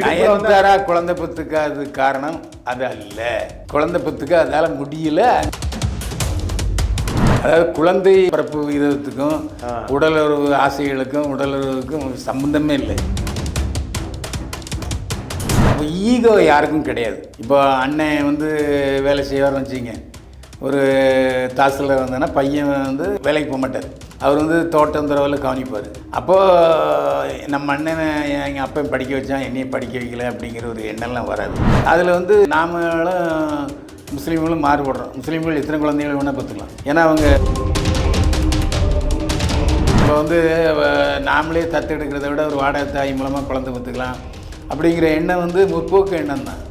நயன்தாரா குழந்தை பத்துக்கு அது காரணம் அது அல்ல. குழந்தை பத்துக்கு அதால முடியல. அதாவது குழந்தை பிறப்பு விதத்துக்கும் உடலுறவு ஆசைகளுக்கும் உடலுறவுக்கும் சம்பந்தமே இல்லை. ஈகோ யாருக்கும் கிடையாது. இப்போ அண்ணன் வந்து வேலை செய்வார்னு வச்சுங்க ஒரு தாசில்தார் வந்தோன்னா பையன் வந்து வேலைக்கு போக மாட்டார். அவர் வந்து தோட்டம் துறவில் கவனிப்பார். அப்போது நம்ம அண்ணனை எங்கள் அப்பன் படிக்க வச்சான் என்னையும் படிக்க வைக்கல அப்படிங்கிற ஒரு எண்ணம்லாம் வராது. அதில் வந்து நாமளும் முஸ்லீம்களும் மாறுபடுறோம். முஸ்லீம்கள் எத்தனை குழந்தைகள் வேணால் பார்த்துக்கலாம். ஏன்னா அவங்க இப்போ வந்து நாமளே தத்தெடுக்கிறத விட ஒரு வாடகை தாய் மூலமாக குழந்தை பார்த்துக்கலாம் அப்படிங்கிற எண்ணம் வந்து முற்போக்கு எண்ணம் தான்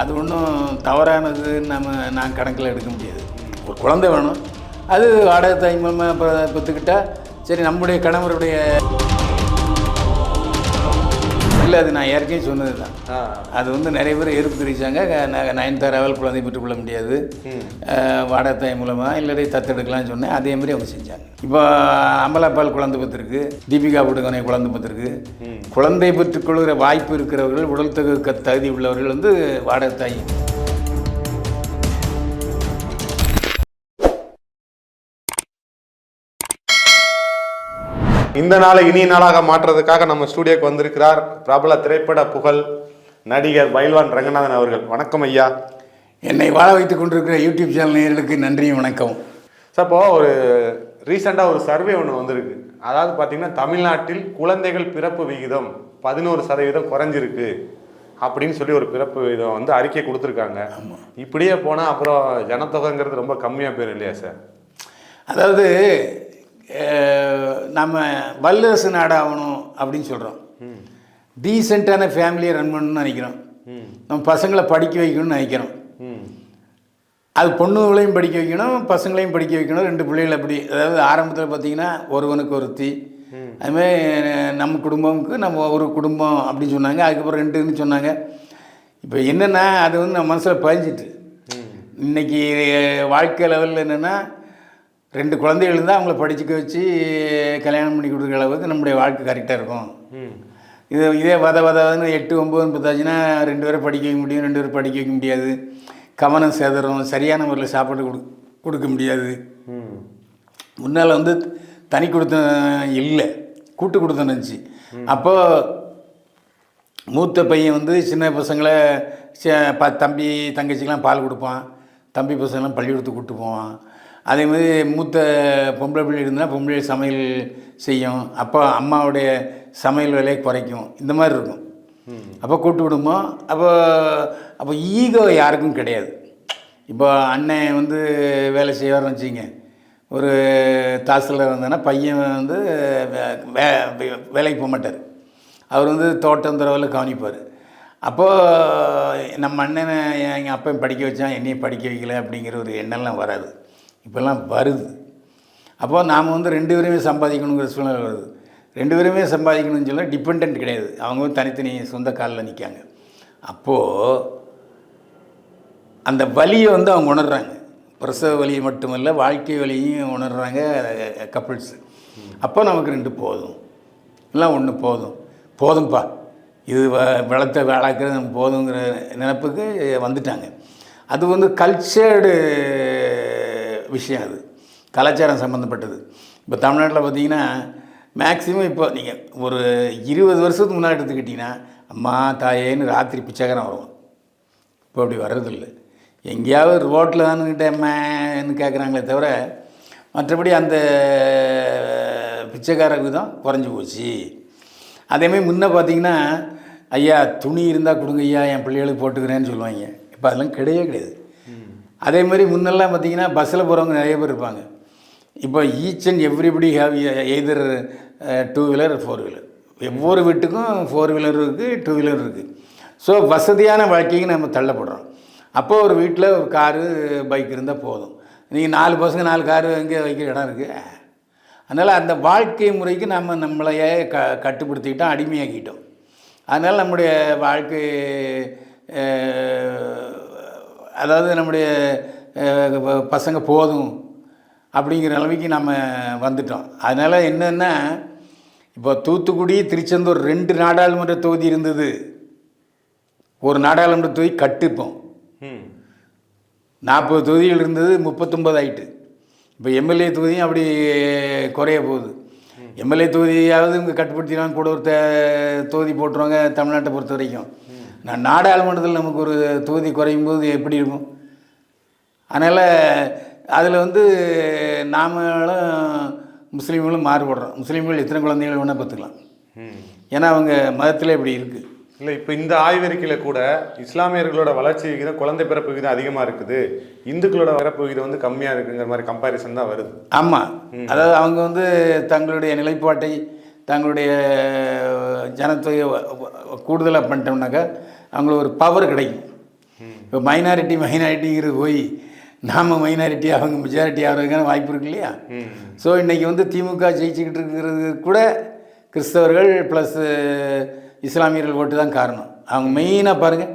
அது ஒன்றும் தவறானது நம்ம நான் கணக்கில் எடுக்க முடியாது. குழந்தை வேணும். அது வாடகை தாய் மூலமாக இப்போ பெற்றுக்கிட்டா சரி நம்முடைய கணவருடைய இல்லை அது நான் ஏற்கனவே சொன்னது தான் அது வந்து நிறைய பேர் எதிர்ப்பு தெரிவித்தாங்க நயன்தாராவால் குழந்தை பெற்றுக்கொள்ள முடியாது. வாடகை தாய் மூலமாக இல்லாட்டி தத்தெடுக்கலாம்னு சொன்னேன். அதே மாதிரி அவங்க செஞ்சாங்க. இப்போ அமலாபால் குழந்தை பத்திருக்கு தீபிகா படுகோனை குழந்தை பத்திருக்கு குழந்தை பெற்றுக்கொள்கிற வாய்ப்பு இருக்கிறவர்கள் உடல் தகு தகுதி உள்ளவர்கள் வந்து வாடகை தாய் இந்த நாளை இனிய நாளாக மாற்றுறதுக்காக நம்ம ஸ்டூடியோக்கு வந்திருக்கிறார் பிரபல திரைப்பட புகழ் நடிகர் பைல்வான் ரங்கநாதன் அவர்கள். வணக்கம் ஐயா. என்னை வாழ வைத்துக் கொண்டிருக்கிற யூடியூப் சேனல் நேயர்களுக்கு நன்றியும் வணக்கம் சார் இப்போ ஒரு ரீசெண்டாக ஒரு சர்வே ஒன்று வந்திருக்கு. அதாவது பார்த்தீங்கன்னா தமிழ்நாட்டில் குழந்தைகள் பிறப்பு விகிதம் பதினோரு சதவீதம் குறைஞ்சிருக்கு அப்படின்னு சொல்லி ஒரு பிறப்பு விகிதம் வந்து அறிக்கை கொடுத்துருக்காங்க. இப்படியே போனால் அப்புறம் ஜனத்தொகைங்கிறது ரொம்ப கம்மியாக போயிடும் இல்லையா சார்? அதாவது நம்ம வல்லரசு நாடாகணும் அப்படின்னு சொல்கிறோம் டீசெண்டான ஃபேமிலியை ரன் பண்ணணும்னு நினைக்கிறோம். நம்ம பசங்களை படிக்க வைக்கணும்னு நினைக்கிறோம். அது பொண்ணுங்களையும் படிக்க வைக்கணும் பசங்களையும் படிக்க வைக்கணும். ரெண்டு பிள்ளைகள் அப்படி அதாவது ஆரம்பத்தில் பார்த்தீங்கன்னா ஒருவனுக்கு ஒருத்தி. அதுமாதிரி நம்ம குடும்பமுக்கு நம்ம ஒரு குடும்பம் அப்படின்னு சொன்னாங்க. அதுக்கப்புறம் ரெண்டுன்னு சொன்னாங்க. இப்போ என்னென்னா அது வந்து நம்ம மனசில் பதிஞ்சிட்டு. இன்னைக்கு வாழ்க்கை லெவலில் என்னென்னா ரெண்டு குழந்தைகள் இருந்தால் அவங்கள படிச்சுக்க வச்சு கல்யாணம் பண்ணி கொடுக்குற அளவுக்கு நம்முடைய வாழ்க்கை கரெக்டாக இருக்கும். இது இதே வத வதன்னு எட்டு ஒம்பது பத்தாச்சுன்னா ரெண்டு பேரை படிக்க வைக்க முடியும் ரெண்டு பேரும் படிக்க வைக்க முடியாது. கவனம் சேதரும் சரியான முறையில் சாப்பாடு கொடு கொடுக்க முடியாது. முன்னால் வந்து தனி கொடுத்தம் இல்லை கூட்டு கொடுத்தம் இருந்துச்சு. அப்போ மூத்த பையன் வந்து சின்ன பசங்களை ச- ப தம்பி தங்கச்சிக்கெலாம் பால் கொடுப்பான். தம்பி பசங்களாம் பள்ளிக்கூடத்துக்கு கூப்பிட்டு போவான். அதே மாதிரி மூத்த பொம்பளை பிள்ளை இருந்தால் பொம்பளை சமையல் செய்யும். அப்போ அம்மாவுடைய சமையல் வேலையை குறைக்கும். இந்த மாதிரி இருக்கும். அப்போ கூட்டு குடும்பம். அப்போ அப்போ ஈகோ யாருக்கும் கிடையாது. இப்போ அண்ணன் வந்து வேலை செய்வார்னு வச்சுங்க ஒரு தாசில்தார் வந்தோன்னா பையன் வந்து வே- வேலைக்கு போக மாட்டார். அவர் வந்து தோட்டம் துறவில் கவனிப்பார். அப்போது நம்ம அண்ணனை எங்கள் அப்பையும் படிக்க வச்சான் என்னையும் படிக்க வைக்கல அப்படிங்கிற ஒரு எண்ணம்லாம் வராது. இப்போல்லாம் வருது. அப்போ நாம் வந்து ரெண்டு பேருமே சம்பாதிக்கணுங்கிற சூழ்நிலை வருது. ரெண்டு பேருமே சம்பாதிக்கணும்னு சொல்ல டிபெண்ட் கிடையாது. அவங்க தனித்தனி சொந்த காலில் நிற்காங்க அப்போது அந்த வலியை வந்து அவங்க உணர்கிறாங்க பிரசவ வலியை மட்டுமல்ல வாழ்க்கை வலியும் உணர்கிறாங்க கப்பிள்ஸ் அப்போ நமக்கு ரெண்டு போதும். எல்லாம் ஒன்று போதும். போதும்ப்பா இது வ வளர்த்த வேளாக்கிறது நமக்கு போதுங்கிற நினப்புக்கு வந்துட்டாங்க. அது வந்து கல்ச்சர்டு விஷயம் அது. கலாச்சாரம் சம்மந்தப்பட்டது இப்போ தமிழ்நாட்டில் பார்த்தீங்கன்னா மேக்ஸிமம் இப்போ நீங்கள் ஒரு இருபது வருஷத்துக்கு முன்னாடி எடுத்துக்கிட்டிங்கன்னா அம்மா தாயேன்னு ராத்திரி பிச்சைக்காரன் வரும். இப்போ அப்படி வர்றதில்லை. எங்கேயாவது ரோட்டில் தானுக்கிட்ட அம்மான்னு கேட்குறாங்களே தவிர மற்றபடி அந்த பிச்சைக்கார விதம் குறைஞ்சி போச்சு. அதேமாதிரி முன்ன பார்த்தீங்கன்னா ஐயா துணி இருந்தால் கொடுங்க ஐயா என் பிள்ளைகளுக்கு போட்டுக்கிறேன்னு சொல்லுவாங்க. இப்போ அதெல்லாம் கிடையவே கிடையாது. அதே மாதிரி முன்னெல்லாம் பார்த்தீங்கன்னா பஸ்ஸில் போகிறவங்க நிறைய பேர் இருப்பாங்க. இப்போ each and everybody have either two wheeler four wheeler ஒவ்வொரு வீட்டுக்கும் ஃபோர் வீலர் இருக்குது டூ வீலர் இருக்குது ஸோ வசதியான வாழ்க்கைக்கு நம்ம தள்ளப்படுறோம். அப்போ ஒரு வீட்டில் ஒரு காரு பைக் இருந்தால் போதும். நீங்கள் நாலு பசங்க நாலு காரு எங்கே வைக்கிற இடம் இருக்குது அதனால் அந்த வாழ்க்கை முறைக்கு நம்ம நம்மளையே க கட்டுப்படுத்திக்கிட்டோம் அடிமையாக்கிட்டோம். அதனால் நம்முடைய வாழ்க்கை அதாவது நம்முடைய பசங்க போதும் அப்படிங்கிற நிலைமைக்கு நம்ம வந்துட்டோம். அதனால் என்னென்னா இப்போ தூத்துக்குடி திருச்செந்தூர் ரெண்டு நாடாளுமன்ற தொகுதி இருந்தது. ஒரு நாடாளுமன்ற தொகுதி கட்டுப்போம். நாற்பது தொகுதிகள் இருந்தது முப்பத்தொம்பது ஆயிட்டு. இப்போ எம்எல்ஏ தொகுதியும் அப்படி குறைய போகுது. எம்எல்ஏ தொகுதியாவது இவங்க கட்டுப்படுத்திடுவாங்க கூட ஒரு தொகுதி போட்டுருவாங்க தமிழ்நாட்டை பொறுத்த வரைக்கும். நான் நாடாளுமன்றத்தில் நமக்கு ஒரு தொகுதி குறையும் போது எப்படி இருக்கும்? அதனால் அதில் வந்து நாமளும் முஸ்லீம்களும் மாறுபடுறோம். முஸ்லீம்கள் எத்தனை குழந்தைகள் வேணால் பார்த்துக்கலாம். ஏன்னா அவங்க மதத்தில் இப்படி இருக்குது இல்லை இப்போ இந்த ஆய்வறிக்கையில் கூட இஸ்லாமியர்களோட வளர்ச்சி விகிதம் குழந்தை பிறப்பு விகிதம் அதிகமாக இருக்குது. இந்துக்களோட பிறப்பு விகிதம் வந்து கம்மியாக இருக்குங்கிற மாதிரி கம்பாரிசன் தான் வருது. ஆமாம் அதாவது அவங்க வந்து தங்களுடைய நிலைப்பாட்டை தங்களுடைய ஜனத்தொகை கூடுதலாக பண்ணிட்டோம்னாக்கா அவங்களுக்கு ஒரு பவர் கிடைக்கும். இப்போ மைனாரிட்டி மைனாரிட்டிங்கிறது போய் நாம் மைனாரிட்டி அவங்க மெஜாரிட்டி ஆகிறதுக்கான வாய்ப்பு இருக்கு இல்லையா? ஸோ இன்றைக்கி வந்து திமுக ஜெயிச்சுக்கிட்டு இருக்கிறது கூட கிறிஸ்தவர்கள் ப்ளஸ் இஸ்லாமியர்கள் ஓட்டு தான் காரணம். அவங்க மெயினாக பாருங்கள்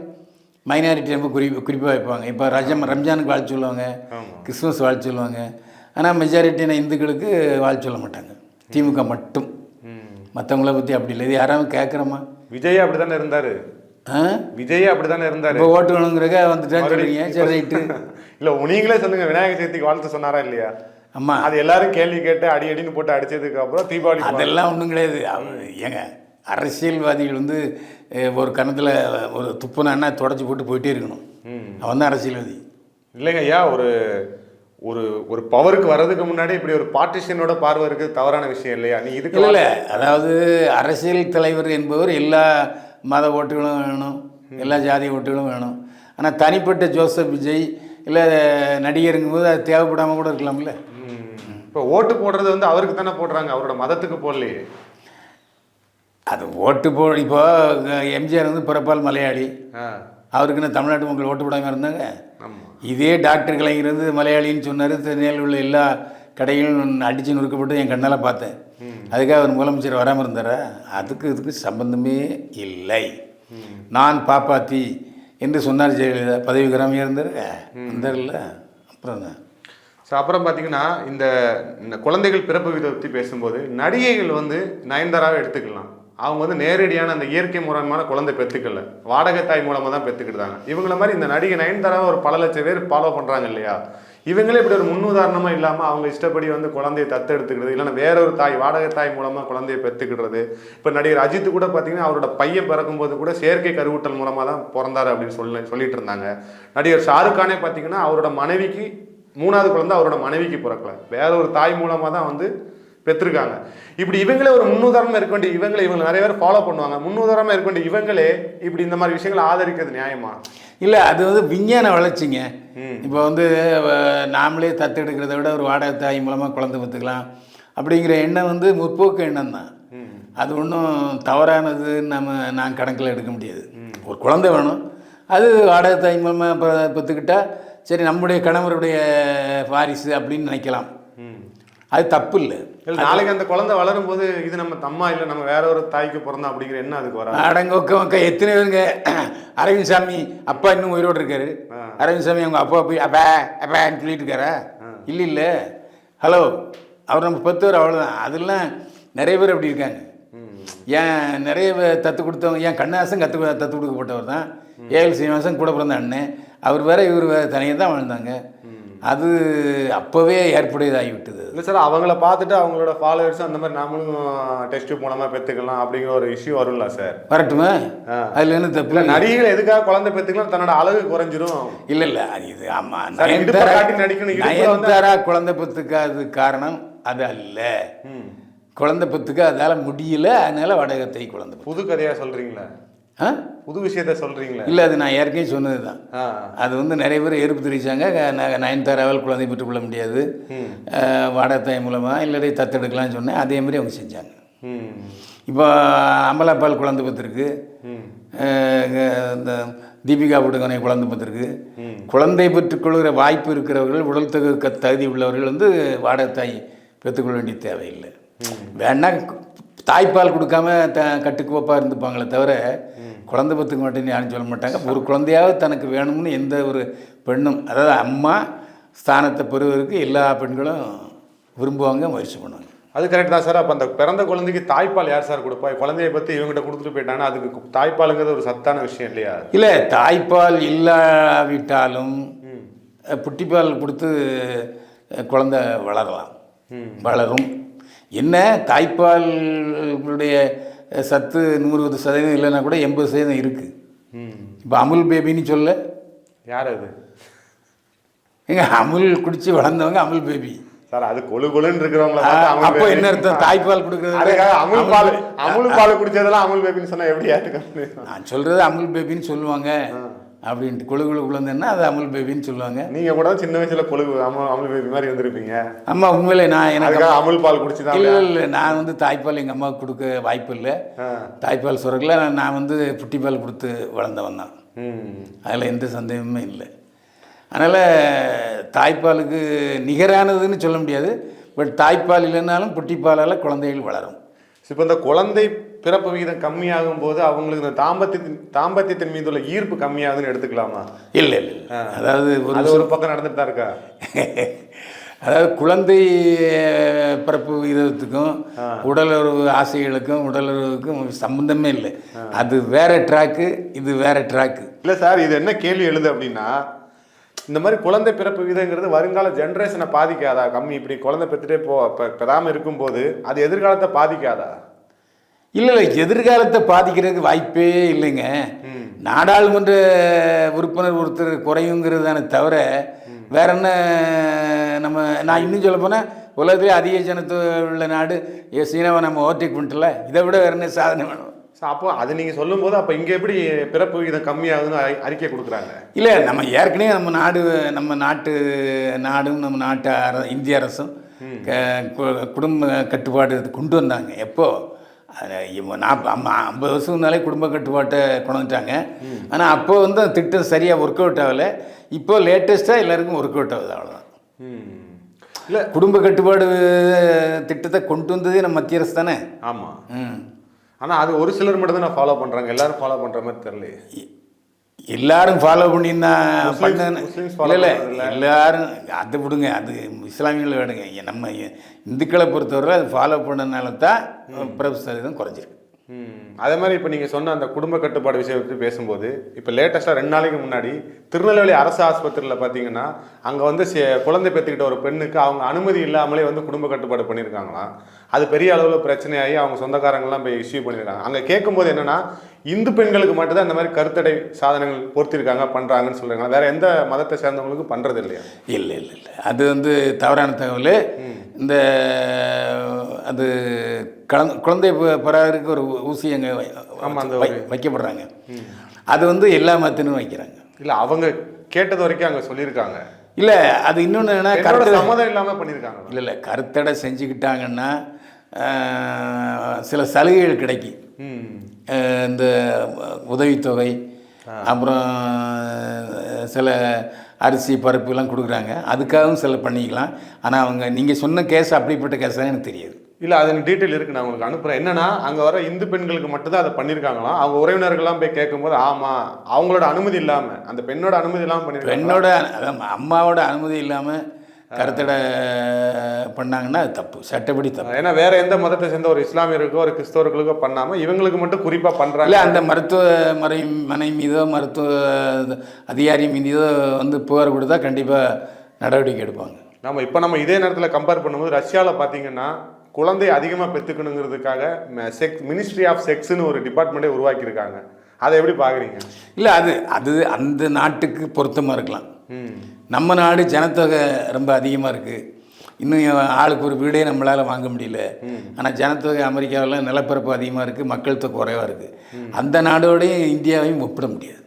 மைனாரிட்டி ரொம்ப குறி குறிப்பாக வைப்பாங்க. இப்போ ரஜம் ரம்ஜானுக்கு வாழ்த்து சொல்லுவாங்க ஆமாம் கிறிஸ்துமஸ் வாழ்த்து சொல்லுவாங்க. ஆனால் மெஜாரிட்டியான இந்துக்களுக்கு வாழ்த்து சொல்ல மாட்டாங்க. திமுக மட்டும். மற்றவங்கள பற்றி அப்படி இல்லை. இது யாராவது கேட்குறோமா விஜய் அப்படி தானே இருந்தார்? விஜய் அப்படி தானே இருந்தார்? இப்போ ஓட்டு வேணுங்கிறக்க வந்துட்டான்னு சொல்கிறீங்க சரி ரைட்டு. இல்லை நீங்களே சொல்லுங்க விநாயகர் சதுர்த்திக்கு வாழ்த்து சொன்னாரா இல்லையா? அம்மா அது எல்லாரும் கேள்வி கேட்டு அடி அடின்னு போட்டு அடிச்சதுக்கு அப்புறம் தீபாவளி அதெல்லாம் ஒன்றும் கிடையாது. அவ- ஏங்க அரசியல்வாதிகள் வந்து ஒரு கணத்தில் ஒரு துப்புனான்னா தொடச்சி போட்டு போயிட்டே இருக்கணும். அவன் தான் அரசியல்வாதி. இல்லைங்க ஐயா ஒரு ஒரு ஒரு பவருக்கு வர்றதுக்கு முன்னாடி இப்படி ஒரு பார்ட்டிஷனோட பார்வை இருக்குது தவறான விஷயம் இல்லையா? நீ இதுக்கு இல்லை. அதாவது அரசியல் தலைவர் என்பவர் எல்லா மத ஓட்டுகளும் வேணும் எல்லா ஜாதி ஓட்டுகளும் வேணும். ஆனால் தனிப்பட்ட ஜோசப் விஜய் இல்லை நடிகருங்கும் போது அது தேவைப்படாமல் கூட இருக்கலாம்ல. இப்போ ஓட்டு போடுறது வந்து அவருக்கு தானே போடுறாங்க அவரோட மதத்துக்கு போடலையே. அது ஓட்டு போ இப்போ எம்ஜிஆர் வந்து பிறப்பால் மலையாளி. அவருக்குன்னு தமிழ்நாட்டு மக்கள் ஓட்டு போடாமல் இருந்தாங்க? இதே டாக்டர் கலைஞர் வந்து மலையாளின்னு சொன்னார் உள்ள எல்லா கடைகளும் அடித்து நொறுக்கப்பட்டு என் கண்ணால் பார்த்தேன். அதுக்காக அவர் முதலமைச்சர் வராமல் இருந்தாரா? அதுக்கு இதுக்கு சம்பந்தமே இல்லை. நான் பாப்பாத்தி என்று சொன்னார் ஜெயலலிதா. பதவி கிராமியாக இருந்தார். இருந்தார்ல அப்புறம் என்ன? ஸோ அப்புறம் பார்த்தீங்கன்னா இந்த குழந்தைகள் பிறப்பு விகிதத்தை பற்றி பேசும்போது நடிகைகள் வந்து நயன்தாராவை எடுத்துக்கலாம். அவங்க வந்து நேரடியான அந்த இயற்கை முறையான குழந்தை பெற்றுக்கல. வாடகை தாய் மூலமாக தான் பெற்றுக்கிட்டாங்க. இவங்கள மாதிரி இந்த நடிகை நயன்தாராவை ஒரு பல லட்சம் பேர் ஃபாலோ பண்ணுறாங்க இல்லையா? இவங்களே இப்படி ஒரு முன்னுதாரணமாக இல்லாமல் அவங்க இஷ்டப்படி வந்து குழந்தையை தத்தெடுத்துக்கிறது இல்லைன்னா வேற ஒரு தாய் வாடகை தாய் மூலமாக குழந்தையை பெற்றுக்கிடுறது இப்போ நடிகர் அஜித் கூட பார்த்தீங்கன்னா அவரோட பையன் பிறக்கும்போது கூட செயற்கை கருவூட்டல் மூலமாக தான் பிறந்தார் அப்படின்னு சொல்லி சொல்லிட்டு இருந்தாங்க. நடிகர் ஷாருக் கானே பார்த்தீங்கன்னா அவரோட மனைவிக்கு மூணாவது குழந்தை அவரோட மனைவிக்கு பிறக்கல. வேற ஒரு தாய் மூலமாக தான் வந்து பெற்றிருக்காங்க. இப்படி இவங்களே ஒரு முன்னுதாரணமாக இருக்க வேண்டிய இவங்களே இவங்க நிறைய பேர் ஃபாலோ பண்ணுவாங்க. முன்னுதாரணமாக இருக்க வேண்டிய இவங்களே இப்படி இந்த மாதிரி விஷயங்களை ஆதரிக்கிறது நியாயமா? இல்லை அது வந்து விஞ்ஞான வளர்ச்சிங்க. இப்போ வந்து நாமளே தத்தெடுக்கிறத விட ஒரு வாடகை தாய் மூலமாக குழந்தை பெற்றுக்கலாம். அப்படிங்கிற எண்ணம் வந்து முற்போக்கு எண்ணம் தான். அது ஒன்றும் தவறானது நம்ம நான் கணக்கில் எடுக்க முடியாது. ஒரு குழந்தை வேணும். அது வாடகை தாய் மூலமாக இப்போ சரி நம்முடைய கணவருடைய வாரிசு அப்படின்னு நினைக்கலாம். அது தப்பு இல்லை இல்ல நாளைக்கு அந்த குழந்தை வளரும் போது இது நம்ம தம்மா இல்லை நம்ம வேற ஒரு தாய்க்கு பிறந்தோம் அப்படிங்கிற எண்ணம் அதுக்கு வராது. அடங்க ஒக்க எத்தனை பேருங்க? அரவிந்த் சாமி அப்பா இன்னும் உயிரோடு இருக்காரு. அரவிந்த் சாமி அவங்க அப்பா போய் அப்பா அப்பான்னு சொல்லிட்டு இருக்காரா? இல்லை இல்லை ஹலோ அவர் நம்ம பத்தவர் அவ்வளோதான் அதெல்லாம் நிறைய பேர் அப்படி இருக்காங்க. ஏன் நிறைய பேர் தத்து கொடுத்தவங்க ஏன் கண்ணாசன் கற்று தத்து கொடுக்கப்பட்டவர் தான். ஏஎல் சீனிவாசன் கூட பிறந்த அண்ணன். அவர் வேற இவர் வேற தனியாக தான் வாழ்ந்தாங்க. அது அப்போவே ஏற்புடையதாகிவிட்டது. இல்லை சார் அவங்கள பார்த்துட்டு அவங்களோட ஃபாலோவர்ஸ் அந்த மாதிரி நாமளும் டெஸ்ட் மூலமாக பெற்றுக்கலாம் அப்படிங்கிற ஒரு இஷ்யூ வரும்ல சார். வரட்டுமா. அதில் என்ன தப்பு? இல்லை நடிகைகள் எதுக்காக குழந்தை பெற்றுக்கலாம் தன்னோட அழகு குறைஞ்சிரும். இல்லை இல்லை இது ஆமாம் நடிக்கணும், நயன்தாரா குழந்தை பத்துக்காது காரணம் அது அல்ல. குழந்தை பத்துக்கு அதால் முடியல அதனால வடகத்தை குழந்தை புது கதையாக சொல்கிறீங்களா புது விஷயத்த சொல்கிறீங்களா இல்லை அது நான் ஏற்கனவே சொன்னது தான் அது வந்து நிறைய பேர் எதிர்ப்பு தெரிவித்தாங்க நயன்தாராவால் குழந்தை பெற்றுக்கொள்ள முடியாது. வாடகத்தாய் மூலமாக இல்லாட்டி தத்தெடுக்கலாம்னு சொன்னேன். அதே மாதிரி அவங்க செஞ்சாங்க. இப்போ அமலாபால் குழந்தை பத்திருக்கு இந்த தீபிகா படுகோனை குழந்தை பத்திருக்கு. குழந்தை பெற்றுக்கொள்கிற வாய்ப்பு இருக்கிறவர்கள் உடல் தகு க- தகுதி உள்ளவர்கள் வந்து வாடகத்தாய் பெற்றுக்கொள்ள வேண்டிய தேவையில்லை. வேணா தாய்ப்பால் கொடுக்காம த கட்டுக்கோப்பாக இருந்துப்பாங்களே தவிர குழந்தை பெற்றுக்க மாட்டேன்னு யாரும் சொல்ல மாட்டாங்க. ஒரு குழந்தையாவது தனக்கு வேணும்னு எந்த ஒரு பெண்ணும் அதாவது அம்மா ஸ்தானத்தை பெறுவதற்கு எல்லா பெண்களும் விரும்புவாங்க முயற்சி பண்ணுவாங்க. அது கரெக்ட் தான் சார். அப்போ அந்த பிறந்த குழந்தைக்கு தாய்ப்பால் யார் சார் கொடுப்பா? குழந்தைய பற்றி இவங்ககிட்ட கொடுத்துட்டு போயிட்டாங்கன்னா அதுக்கு தாய்ப்பாலுங்கிறது ஒரு சத்தான விஷயம் இல்லையா? இல்லை தாய்ப்பால் இல்லாவிட்டாலும் புட்டிப்பால் கொடுத்து குழந்தை வளரலாம். வளரும். என்ன? தாய்ப்பாலுடைய அஹ், சத்து நூறு சதவீதம் இல்லைன்னா கூட எண்பது சதவீதம் இருக்குது இப்போ அமுல் பேபின்னு சொல்ல. யார் அது? எங்க அமுல் குடிச்சு வளர்ந்தவங்க அமுல் பேபி. சார் அது கொழு கொழுன்னு இருக்கிறவங்கள அப்போ. என்ன அர்த்தம்? தாய்ப்பால் கொடுக்குறது அமுல் பால் அமுல் பால் குடிச்சதெல்லாம் அமுல் பேபின்னு சொன்னா எப்படி நான் சொல்கிறது அமுல் பேபின்னு சொல்லுவாங்க. அப்படின்ட்டு குழு குழு குழந்தைன்னா அது அமுல் பேபின்னு சொல்லுவாங்க. நீங்க கூட சின்ன வயசுல கொழு அமுல் அமுல் பேபி மாதிரி வந்திருப்பீங்க அம்மா உண்மையிலே நான் எனக்கு அமுல் பால் குடிச்சுதான் இல்லை இல்லை நான் வந்து தாய்ப்பால் எங்கள் அம்மாவுக்கு கொடுக்க வாய்ப்பு இல்லை. தாய்ப்பால் சுரக்கல நான் வந்து புட்டிப்பால் கொடுத்து வளர்ந்தவன் தான். அதில் எந்த சந்தேகமுமே இல்லை. அதனால் தாய்ப்பாலுக்கு நிகரானதுன்னு சொல்ல முடியாது. பட் தாய்ப்பால் இல்லைன்னாலும் புட்டிப்பாலால் குழந்தைகள் வளரும். இப்போ இந்த குழந்தை பிறப்பு விகிதம் கம்மியாகும் போது அவங்களுக்கு இந்த தாம்பத்தியத்தின் தாம்பத்தியத்தின் மீது உள்ள ஈர்ப்பு கம்மியாகுதுன்னு எடுத்துக்கலாமா? இல்லை இல்லை. அதாவது ஒரு அது ஒரு பக்கம் நடந்துட்டு தான் இருக்கா? அதாவது குழந்தை பிறப்பு விகிதத்துக்கும் உடலுறவு ஆசைகளுக்கும் உடலுறவுக்கும் சம்பந்தமே இல்லை. அது வேற ட்ராக்கு இது வேற ட்ராக்கு இல்லை சார் இது என்ன கேள்வி எழுது அப்படின்னா இந்த மாதிரி குழந்தை பிறப்பு விகிதங்கிறது வருங்கால ஜென்ரேஷனை பாதிக்காதா? கம்மி இப்படி குழந்தை பெற்றுட்டே போ பெ- பெறாம இருக்கும்போது அது எதிர்காலத்தை பாதிக்காதா? இல்லை இல்லை எதிர்காலத்தை பாதிக்கிறதுக்கு வாய்ப்பே இல்லைங்க. நாடாளுமன்ற உறுப்பினர் ஒருத்தர் குறையுங்கிறது தானே தவிர வேற என்ன நம்ம நான் இன்னும் சொல்ல போனால் உலகத்திலே அதிக ஜனத்து உள்ள நாடு ஏ, சீனாவை நம்ம ஓவர்டேக் பண்ணிட்டல இதை விட வேற என்ன சாதனை வேணும்? அப்போ அது நீங்கள் சொல்லும்போது அப்போ இங்கே எப்படி பிறப்பு விகிதம் கம்மியாகுதுன்னு அறி- அறிக்கை கொடுக்குறாங்க? இல்லை நம்ம ஏற்கனவே நம்ம நாடு நம்ம நாட்டு நாடும் நம்ம நாட்டு இந்திய அரசும் குடும்ப கட்டுப்பாடு கொண்டு வந்தாங்க. எப்போ? அம்மா ஐம்பது வருஷம் முன்னாலே குடும்ப கட்டுப்பாட்டை கொண்டு வந்துட்டாங்க ஆனால் அப்போ வந்து அந்த திட்டம் சரியாக ஒர்க் அவுட் ஆகலை. இப்போ லேட்டஸ்ட்டாக எல்லாருக்கும் ஒர்க் அவுட் ஆகுது அவ்வளோதான் இல்லை குடும்ப கட்டுப்பாடு திட்டத்தை கொண்டு வந்ததே நம்ம மத்திய அரசு தானே? ஆமாம் ம். ஆனால் அது ஒரு சிலர் மட்டும் தான் ஃபாலோ பண்ணுறாங்க எல்லாரும் ஃபாலோ பண்ணுற மாதிரி தெரியலையே. எல்லாரும் ஃபாலோ பண்ணியிருந்தா இல்லை பண்றதில்ல. எல்லாரும் அதை விடுங்க அது இஸ்லாமியங்களை விடுங்க. நம்ம இந்துக்களை பொறுத்தவரை அது ஃபாலோ பண்ணனால தான் பிறப்பு சதவீதம் குறைஞ்சிருக்கு. ம். அதே மாதிரி இப்போ நீங்கள் சொன்ன அந்த குடும்ப கட்டுப்பாடு பற்றி பேசும்போது இப்போ லேட்டஸ்ட்டாக ரெண்டு நாளைக்கு முன்னாடி திருநெல்வேலி அரசு ஆஸ்பத்திரியில் பார்த்தீங்கன்னா அங்கே வந்து சி- குழந்தை பெற்றுக்கிட்ட ஒரு பெண்ணுக்கு அவங்க அனுமதி இல்லாமலே வந்து குடும்ப கட்டுப்பாடு பண்ணியிருக்காங்களாம். அது பெரிய அளவில் பிரச்சனையாகி அவங்க சொந்தக்காரங்களாம் போய் இஷ்யூ பண்ணியிருக்காங்க அங்கே கேட்கும்போது என்னன்னா இந்து பெண்களுக்கு மட்டும்தான் இந்த மாதிரி கருத்தடை சாதனங்கள் பொருத்திருக்காங்க பண்ணுறாங்கன்னு சொல்கிறாங்க வேற எந்த மதத்தை சேர்ந்தவங்களுக்கும் பண்ணுறது இல்லையா? இல்லை இல்லை இல்லை. அது வந்து தவறான தகவல். இந்த அது கலந்து குழந்தை ப- பிறகு ஒரு ஊசி அங்கே வைக்கப்படுறாங்க. அது வந்து எல்லா மதத்தினரும் வைக்கிறாங்க. இல்லை அவங்க கேட்டது வரைக்கும் அங்கே சொல்லியிருக்காங்க. இல்லை அது இன்னொன்று என்ன என்னோட கருத்து சம்மதம் இல்லாமல் பண்ணியிருக்காங்க இல்லை இல்லை. கருத்தடை செஞ்சுக்கிட்டாங்கன்னா சில சலுகைகள் கிடைக்கும் இந்த உதவித்தொகை அப்புறம் சில அரிசி பருப்புலாம் கொடுக்குறாங்க. அதுக்காகவும் சில பண்ணிக்கலாம். ஆனால் அவங்க நீங்கள் சொன்ன கேஸ் அப்படிப்பட்ட கேஸ் தான் எனக்கு தெரியாது. இல்ல அது டீட்டெயில் இருக்கு. நான் உங்களுக்கு அனுப்புறேன். என்னன்னா அங்க வர இந்து பெண்களுக்கு மட்டும்தான் அதை பண்ணிருக்காங்களாம். அவங்க உறவினர்கள்லாம் போய் கேட்கும்போது ஆமா அவங்களோட அனுமதி இல்லாம அந்த பெண்ணோட அனுமதி இல்லாம பண்ணிருக்காங்க பெண்ணோட அம்மாவோட அனுமதி இல்லாமல் கருத்தடை பண்ணாங்கன்னா அது தப்பு. சட்டப்படி தப்பு. ஏன்னா வேற எந்த மதத்தை சேர்ந்த ஒரு இஸ்லாமியருக்கோ ஒரு கிறிஸ்தவர்களுக்கோ பண்ணாம இவங்களுக்கு மட்டும் குறிப்பா பண்றாங்க. இல்லை அந்த மருத்துவ மறை மனை மீதோ மருத்துவ அதிகாரி மீதோ வந்து புகார் கொடுத்தா கண்டிப்பாக நடவடிக்கை எடுப்பாங்க. நம்ம இப்போ நம்ம இதே நேரத்தில் கம்பேர் பண்ணும்போது ரஷ்யாவில் பார்த்தீங்கன்னா குழந்தை அதிகமாக பெற்றுக்கணுங்கிறதுக்காக செக்ஸ் மினிஸ்ட்ரி ஆஃப் செக்ஸ்னு ஒரு டிபார்ட்மெண்ட்டே உருவாக்கியிருக்காங்க. அதை எப்படி பார்க்குறீங்க இல்லை அது அது அந்த நாட்டுக்கு பொருத்தமாக இருக்கலாம். ம். நம்ம நாடு ஜனத்தொகை ரொம்ப அதிகமாக இருக்குது இன்னும் ஆளுக்கு ஒரு வீடே நம்மளால் வாங்க முடியல. ஆனால் ஜனத்தொகை அமெரிக்காவில் நிலப்பரப்பு அதிகமாக இருக்குது மக்கள் தொகை குறைவாக இருக்குது அந்த நாடோடையும் இந்தியாவையும் ஒப்பிட முடியாது.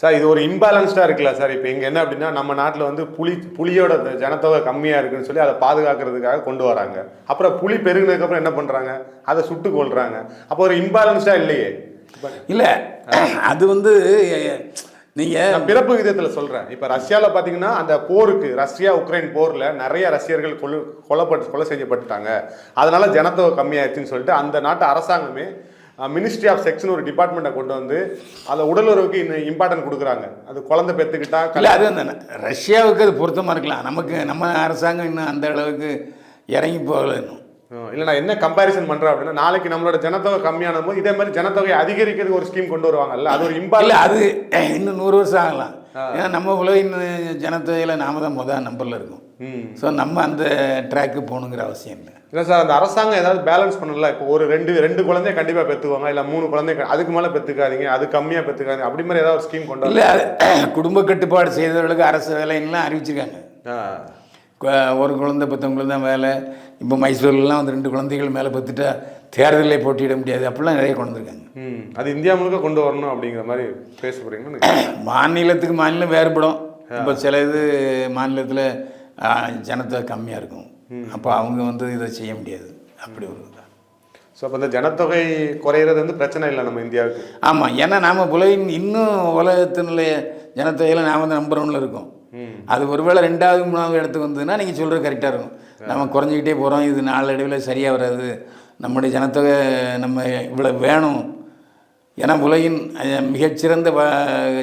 சார் இது ஒரு இம்பேலன்ஸ்டாக இருக்குல்ல சார்? இப்போ இங்கே என்ன அப்படின்னா நம்ம நாட்டில் வந்து புலி புலியோட ஜனத்தொகை கம்மியாக இருக்குன்னு சொல்லி அதை பாதுகாக்கிறதுக்காக கொண்டு வராங்க. அப்புறம் புலி பெருகினதுக்கப்புறம் என்ன பண்ணுறாங்க அதை சுட்டு கொள்றாங்க அப்போ ஒரு இம்பேலன்ஸ்டாக இல்லையே? இல்லை அது வந்து நீங்கள் பிறப்பு விதத்தில் சொல்கிறேன் இப்போ ரஷ்யாவில் பார்த்தீங்கன்னா அந்த போருக்கு ரஷ்யா உக்ரைன் போரில் நிறைய ரஷ்யர்கள் கொலை கொலைப்பட்டு கொலை செய்யப்பட்டுட்டாங்க. அதனால ஜனத்தொகை கம்மியாயிருச்சுன்னு சொல்லிட்டு அந்த நாட்டு அரசாங்கமே மினிஸ்ட்ரி ஆஃப் செக்ஸ்னு ஒரு டிபார்ட்மெண்ட்டை கொண்டு வந்து அதை உடலுறவுக்கு இன்னும் இம்பார்ட்டன்ட் கொடுக்குறாங்க. அது குழந்தை பெற்றுக்கிட்டா இல்லை அது அந்த ரஷ்யாவுக்கு அது பொருத்தமாக இருக்கலாம். நமக்கு நம்ம அரசாங்கம் இன்னும் அந்த அளவுக்கு இறங்கி போகல இன்னும். இல்லை நான் என்ன கம்பேரிசன் பண்றேன் அப்படின்னா நாளைக்கு நம்மளோட ஜனத்தொகை கம்மியான போது இதே மாதிரி ஜனத்தொகை அதிகரிக்கிறதுக்கு ஒரு ஸ்கீம் கொண்டு வருவாங்கல்ல அது ஒரு இம்பார்ட் அது இன்னும் நூறு வருஷம் ஆகலாம். ஏன்னா நம்ம உலகின் ஜனத்தொகையில் நாம தான் முதல் நம்பரில் இருக்கோம். ஸோ நம்ம அந்த ட்ராக்கு போகணுங்கிற அவசியம் இல்லை. இல்லை சார் அந்த அரசாங்கம் ஏதாவது பேலன்ஸ் பண்ணல இப்போ ஒரு ரெண்டு ரெண்டு குழந்தைய கண்டிப்பாக பெற்றுவாங்க இல்லை மூணு குழந்தை அதுக்கு மேலே பெற்றுக்காதீங்க அது கம்மியாக பெற்றுக்காதீங்க அப்படி மாதிரி ஏதாவது ஒரு ஸ்கீம் கொண்டு இல்லை குடும்ப கட்டுப்பாடு செய்தவர்களுக்கு அரசு வேலைன்னெலாம் அறிவிச்சிருக்காங்க. ஒரு குழந்தை பத்தவங்களுக்கு தான் வேலை இப்போ மைசூர்லாம் வந்து ரெண்டு குழந்தைகள் மேலே பத்துட்டா தேர்தலில் போட்டியிட முடியாது. அப்படிலாம் நிறைய கொண்டு வந்திருக்காங்க. அது இந்தியா முழுக்க கொண்டு வரணும் அப்படிங்கிற மாதிரி பேச போறீங்கன்னு மாநிலத்துக்கு மாநிலம் வேறுபடும். இப்போ சில இது மாநிலத்தில் ஜனத்தொகை கம்மியாக இருக்கும். அப்போ அவங்க வந்து இதை செய்ய முடியாது. அப்படி ஒரு. ஸோ அப்போ இந்த ஜனத்தொகை குறையிறது வந்து பிரச்சனை இல்லை நம்ம இந்தியாவுக்கு? ஆமாம் ஏன்னா நாம் உலகின் இன்னும் உலகத்தினுடைய ஜனத்தொகையில் நாம் வந்து நம்பர் ஒன்றில் இருக்கோம். அது ஒருவேளை ரெண்டாவது மூணாவது இடத்துக்கு வந்ததுன்னா நீங்கள் சொல்கிறது கரெக்டாக இருக்கும். நம்ம குறைஞ்சிக்கிட்டே போகிறோம் இது நாளடைவில் சரியாக வராது. நம்முடைய ஜனத்தொகை நம்ம இவ்வளோ வேணும் ஏன்னா உலகின் மிகச்சிறந்த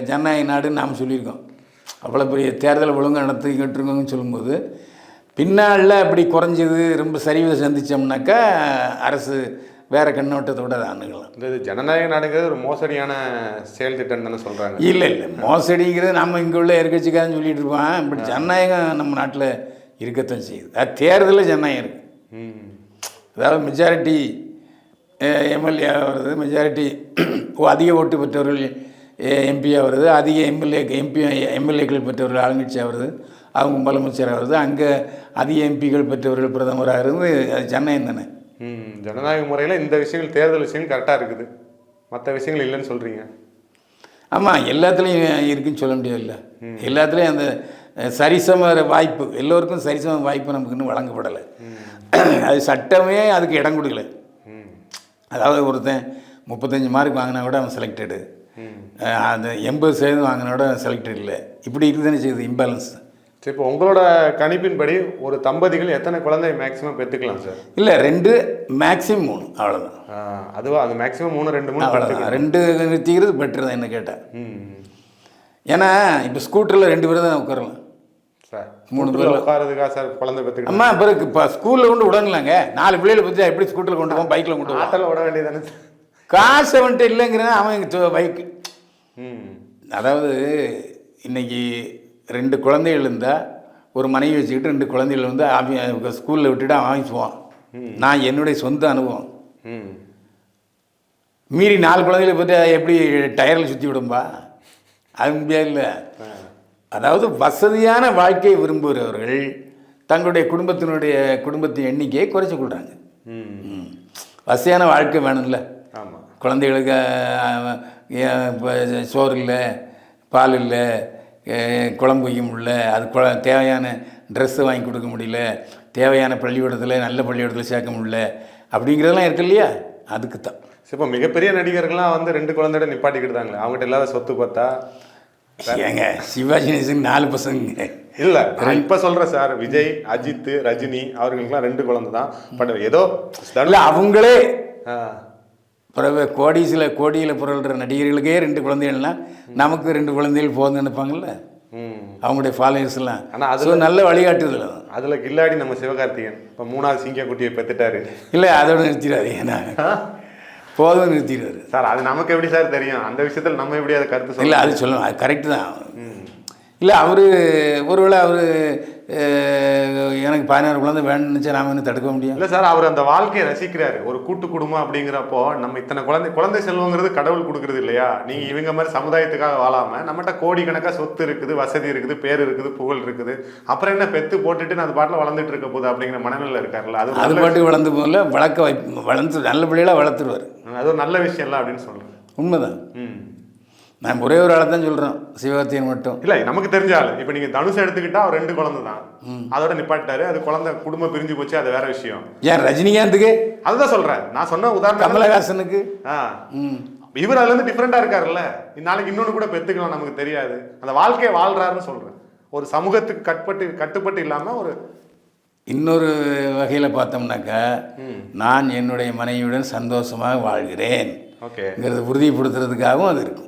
ஜனநாயக நாடுன்னு நாம் சொல்லியிருக்கோம். அவ்வளோ பெரிய தேர்தல் ஒழுங்கு நடத்திக்கிட்டு இருக்கோங்கன்னு சொல்லும்போது பின்னாளில் அப்படி குறைஞ்சது ரொம்ப சரிவை சந்தித்தோம்னாக்கா அரசு வேறு கண்ணோட்டத்தோட அதை அணுகலாம். இது ஜனநாயக நாடுங்கிறது ஒரு மோசடியான செயல் திட்டம் தானே சொல்கிறாங்க இல்லை இல்லை. மோசடிங்கிறது நம்ம இங்கே உள்ள எதிர்கட்சிக்காரன் சொல்லிட்டு இருப்பான். பட் ஜனநாயகம் நம்ம நாட்டில் இருக்கத்தான் செய்யுது. அது தேர்தலில் ஜனநாயகம் இருக்குது ம் அதாவது மெஜாரிட்டி எம்எல்ஏ வருது மெஜாரிட்டி அதிக ஓட்டு பெற்றவர்கள் எம்பியாக வருது அதிக எம்எல்ஏ எம்பி எம்எல்ஏக்கள் பெற்றவர்கள் ஆளுங்கட்சியாக வருது அவங்க முதலமைச்சராக வருது அங்கே அதிக எம்பிகள் பெற்றவர்கள் பிரதமராக இருந்து அது ஜனநாயகம் தானே. ஜனநாயக முறையில் இந்த விஷயங்கள் தேர்தல் விஷயங்கள் கரெக்டாக இருக்குது. மற்ற விஷயங்கள் இல்லைன்னு சொல்கிறீங்க ஆமாம் எல்லாத்துலேயும் இருக்குன்னு சொல்ல முடியாதுல்ல எல்லாத்துலேயும் அந்த சரிசம வாய்ப்பு. எல்லோருக்கும் சரிசம வாய்ப்பு நமக்கு இன்னும் வழங்கப்படலை. அது சட்டமே அதுக்கு இடம் கொடுக்கல. அதாவது ஒருத்தன் முப்பத்தஞ்சு மார்க் வாங்கினா கூட அவன் செலக்டடு அந்த எண்பது சதவீதம் வாங்கினா கூட செலக்டட் இல்லை. இப்படி இருக்குதானே செய்யுது இம்பேலன்ஸ் சரி இப்போ உங்களோட கணிப்பின்படி ஒரு தம்பதிகள் எத்தனை குழந்தை மேக்ஸிமம் பெற்றுக்கலாம் சார் இல்லை ரெண்டு மேக்ஸிமம் மூணு. அவ்வளோதான் அதுவா? அது மேக்ஸிமம் மூணு ரெண்டு மூணு அவ்வளோதான் ரெண்டு நிறுத்திக்கிறது பெட்டர் தான் என்ன கேட்டால் ஏன்னா இப்போ ஸ்கூட்டரில் ரெண்டு பேரும் தான் உட்காரலாம். சார். மூணு பேர் உட்காரதுக்கா சார் குழந்தை அம்மா பிறகு இப்போ ஸ்கூலில் கொண்டு விடங்களாங்க நாலு பிள்ளைகளை பற்றி எப்படி ஸ்கூட்டரில் கொண்டு போவோம் பைக்கில் கொண்டு போவோம்? விட வேண்டியதானே காசு அவன்கிட்ட இல்லைங்கிறேன் அவன் இங்க பைக்கு அதாவது இன்னைக்கு ரெண்டு குழந்தைகள் இருந்தால் ஒரு மனைவி வச்சுக்கிட்டு ரெண்டு குழந்தைகள் வந்து ஆஃபீ ஸ்கூலில் விட்டுட்டு அவன் நான் என்னுடைய சொந்த அனுபவம். மீறி நாலு குழந்தைகளை பற்றி எப்படி டயரில் சுற்றி விடும்பா? அது முடியாது இல்லை. அதாவது வசதியான வாழ்க்கையை விரும்புகிறவர்கள் தங்களுடைய குடும்பத்தினுடைய குடும்பத்தின் எண்ணிக்கையை குறைச்சி கொள்கிறாங்க. வசதியான வாழ்க்கை வேணும்ல. ஆமாம் குழந்தைகளுக்கு சோறு இல்லை பால் இல்லை குழம்பு வைக்க முடியல அது குழ தேவையான ட்ரெஸ்ஸு வாங்கி கொடுக்க முடியல தேவையான பள்ளிக்கூடத்தில் நல்ல பள்ளிக்கூடத்தில் சேர்க்க முடியல அப்படிங்கிறதெல்லாம் இருக்கு இல்லையா? அதுக்கு தான் இப்போ மிகப்பெரிய நடிகர்கள்லாம் வந்து ரெண்டு குழந்தையோட நிப்பாட்டிக்கிட்டாங்களே. அவங்ககிட்ட இல்லாத சொத்து பார்த்தா ஏங்க சிவாஜி கணேசன் நாலு பசங்க. இல்ல நான் இப்ப சொல்றேன் சார். விஜய் அஜித் ரஜினி அவர்களுக்கெல்லாம் ரெண்டு குழந்தை தான். பட் ஏதோ இல்லை அவங்களே பிறகு கோடிசில் கோடியில் புரள்ற நடிகர்களுக்கே ரெண்டு குழந்தைகள்னா நமக்கு ரெண்டு குழந்தைகள் போதும்னு நினைப்பாங்கல்ல? ம். அவங்களுடைய ஃபாலோயர்ஸ்லாம் ஆனா அது ஸோ நல்ல வழிகாட்டுதல் அதுல கில்லாடி நம்ம சிவகார்த்திகேயன். இப்ப மூணாவது சிங்க குட்டியை பெத்துட்டாரு. இல்லை அதோட நிறுத்திடாதீங்க நான். போதும் நிறுத்திடுவார் சார் அது நமக்கு எப்படி சார் தெரியும்? அந்த விஷயத்துல நம்ம எப்படி அதை கருத்து இல்லை அது சொல்லணும். அது கரெக்டு தான். இல்லை அவர் ஒருவேளை அவர் எனக்கு பதினாறு குழந்தை வேணும்னு நினச்சா நாம இன்னும் தடுக்க முடியும் இல்ல சார் அவர் அந்த வாழ்க்கையை ரசிக்கிறாரு. ஒரு கூட்டு குடும்பம் அப்படிங்கிறப்போ நம்ம இத்தனை குழந்தை குழந்தை செல்வங்கிறது கடவுள் கொடுக்கறது இல்லையா? நீங்க இவங்க மாதிரி சமுதாயத்துக்காக வாழாம நம்மகிட்ட கோடிக்கணக்கா சொத்து இருக்குது வசதி இருக்குது பேர் இருக்குது புகழ் இருக்குது. அப்புறம் என்ன பெத்து போட்டுட்டு நான் அது பாட்டில் வளர்ந்துட்டு இருக்க போகுது அப்படிங்கிற மனநிலை இருக்காருல்ல. அது அது பாட்டுக்கு வளர்ந்து போகல வளர்க்க வை வளர்ந்து நல்ல பிள்ளைகளாக வளர்த்துருவார். அது ஒரு நல்ல விஷயம் இல்லை அப்படின்னு சொல்றேன். உண்மைதான். ம். நான் ஒரே ஒரு ஆளை தான் சொல்கிறோம் சிவகார்த்தியன் மட்டும். இல்ல நமக்கு தெரிஞ்ச ஆளு. இப்ப நீங்க தனுஷ் எடுத்துக்கிட்டா அவர் ரெண்டு குழந்தை தான். அதோட நிப்பாட்டாரு அது குழந்தை குடும்பம் பிரிஞ்சு போச்சு அது வேற விஷயம். ஏன் ரஜினிகாந்துக்கு? அதுதான் சொல்றேன். நான் சொன்ன உதாரணம் கமலஹாசனுக்கு. ஆ. இவர் அதுல இருந்து டிஃப்ரெண்டா இருக்காருல்ல. நாளைக்கு இன்னொன்னு கூட பெத்துக்கலாம் நமக்கு தெரியாது. அந்த வாழ்க்கையை வாழ்றாருன்னு சொல்றேன். ஒரு சமூகத்துக்கு கட்பட்டு கட்டுப்பட்டு இல்லாம ஒரு இன்னொரு வகையில் பார்த்தோம்னாக்கா. நான் என்னுடைய மனைவியுடன் சந்தோஷமாக வாழ்கிறேன். ஓகே. ங்கிறத உறுதிப்படுத்துறதுக்காகவும் அது இருக்கும்.